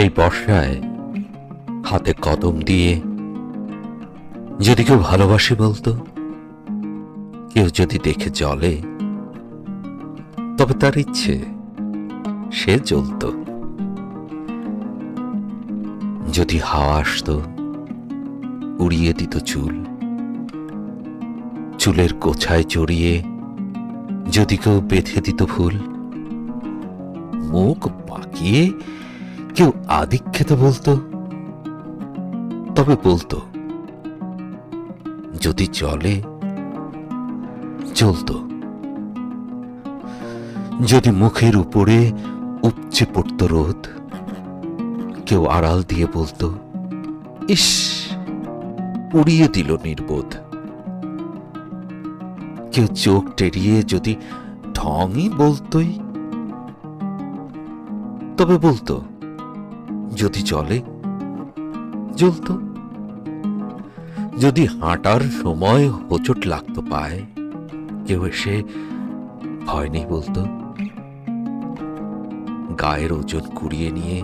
এই বর্ষায় হাতে কদম দিয়ে যদি কেউ ভালোবাসে বলতো, কেউ যদি দেখে জলে, তবে তার ইচ্ছে সে জ্বলত। যদি হাওয়া আসতো, উড়িয়ে দিত চুল, চুলের কোছায় জড়িয়ে যদি কেউ বেঁধে দিত ফুল, মুখ বাঁকিয়ে কেউ আদিক্ষেতা বলতো? তবে বলতো, যদি চলে, চলতো। যদি মুখের উপরে উপচে পড়তো রোদ, কেউ আড়াল দিয়ে বলতো, ইস, উড়িয়ে দিল নির্বোধ। কেউ চোখ টেরিয়ে যদি ঢংই বলতোই, তবে বলতো যদি চলে, জ্বলতো। যদি হাঁটার সময় হোঁচট লাগতো পায়, কেউ এসে ভয় নেই বলতো। গায়ের ওজন কুড়িয়ে নিয়ে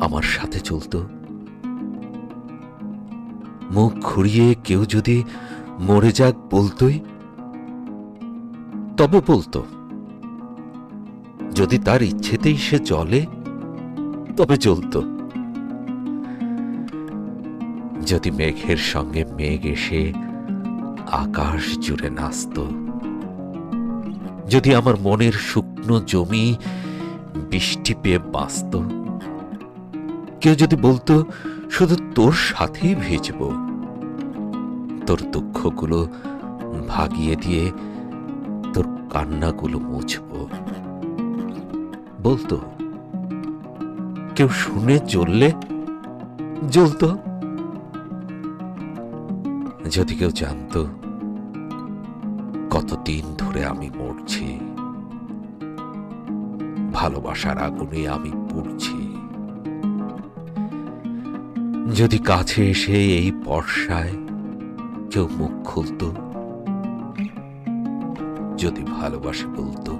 আমার সাথে চলতো। মুখ ঘুরিয়ে কেউ যদি মরে যাক বলতোই, তবে বলতো। যদি তার ইচ্ছেতেই সে চলে তবে চলতো যদি মেঘের সঙ্গে মেঘ এসে আকাশ জুড়ে নাচত, যদি আমার মনের শুকনো জমি বৃষ্টি পেয়ে বাঁচত, কেউ যদি বলতো, শুধু তোর সাথেই ভিজব, তোর দুঃখগুলো ভাগিয়ে দিয়ে তোর কান্নাগুলো মুছব, বলতো। কেউ শুনে জ্বললে? জ্বলতো। যদি কেউ জানতো কতদিন ধরে আমি মরছি, ভালোবাসার আগুনে আমি পুড়ছি, যদি কাছে এসে এই বর্ষায় কেউ মুখ খুলতো, যদি ভালোবাসে বলতো